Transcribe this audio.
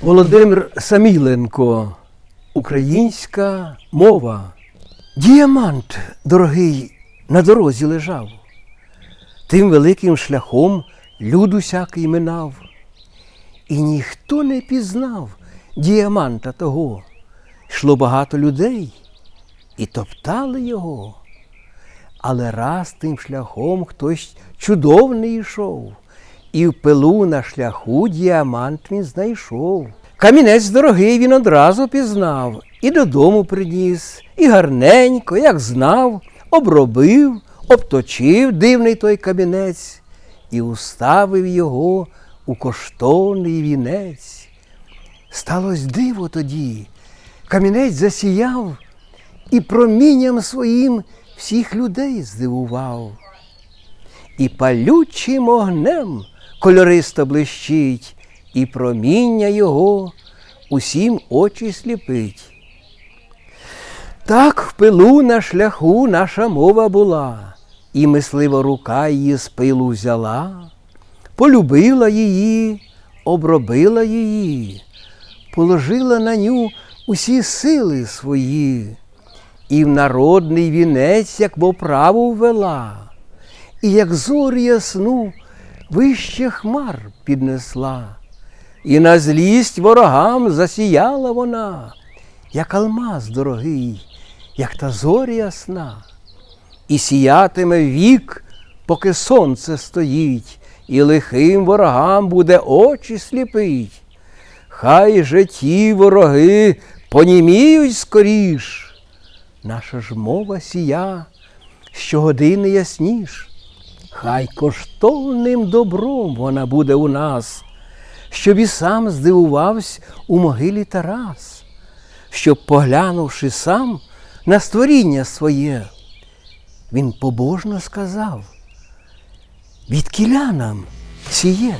Володимир Саміленко. Українська мова. Діамант, дорогий, на дорозі лежав. Тим великим шляхом люд усякий минав. І ніхто не пізнав діаманта того. Йшло багато людей і топтали його. Але раз тим шляхом хтось чудовний йшов, і в пилу на шляху діамант він знайшов. Камінець дорогий він одразу пізнав, і додому приніс, і гарненько, як знав, обробив, обточив дивний той камінець і уставив його у коштовний вінець. Сталось диво тоді. Камінець засіяв і промінням своїм всіх людей здивував. І палючим огнем кольористо блищить, і проміння його усім очі сліпить. Так в пилу на шляху наша мова була, і мислива рука її з пилу взяла, полюбила її, обробила її, положила на ню усі сили свої, і в народний вінець, як по праву ввела, і як зорі ясну вище хмар піднесла, і на злість ворогам засіяла вона, як алмаз дорогий, як та зоря ясна, і сіятиме вік, поки сонце стоїть, і лихим ворогам буде очі сліпить. Хай же ті вороги поніміють скоріш. Наша ж мова сія, щогодини ясніш. Хай коштовним добром вона буде у нас, щоб і сам здивувався у могилі Тарас, щоб, поглянувши сам на створіння своє, він побожно сказав, від нам сіє.